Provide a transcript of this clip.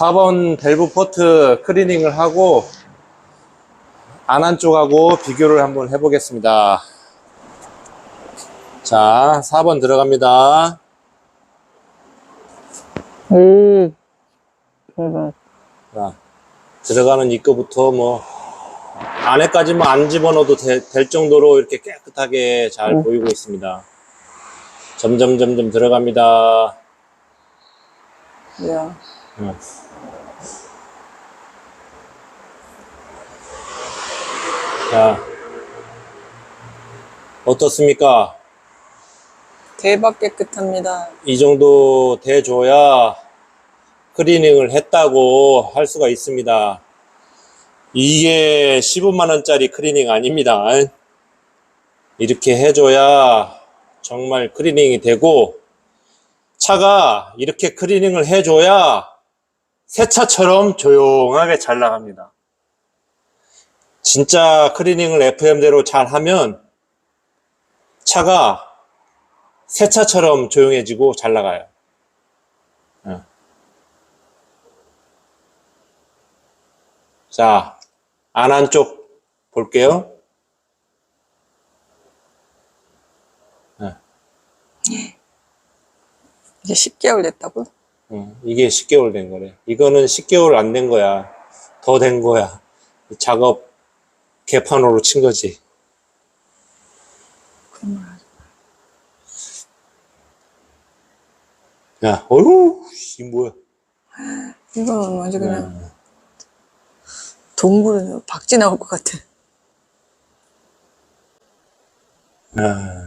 4번 밸브 포트 클리닝을 하고 안 한 쪽하고 비교를 한번 해보겠습니다. 자, 4번 들어갑니다. 오. 대박. 자, 들어가는 입구부터 뭐 안에까지 만 안 집어넣어도 되- 될 정도로 이렇게 깨끗하게 잘 음. 보이고 있습니다. 점점 점점 들어갑니다. 야. 음. 자, 어떻습니까? 대박 깨끗합니다. 이 정도 돼줘야 클리닝을 했다고 할 수가 있습니다. 이게 15만원짜리 클리닝 아닙니다. 이렇게 해줘야 정말 클리닝이 되고 차가 이렇게 클리닝을 해줘야 새 차처럼 조용하게 잘 나갑니다. 진짜 클리닝을 FM대로 잘 하면 차가 새 차처럼 조용해지고 잘 나가요. 어. 자, 안 한 쪽 볼게요. 이제 10개월 됐다고? 어, 이게 10개월 된 거래. 이거는 10개월 안 된 거야. 더 된 거야. 작업 개판으로 친 거지. 야, 어휴, 이 뭐야. 이거는 완전 그냥 동굴에서 박쥐 나올 것 같아. 아,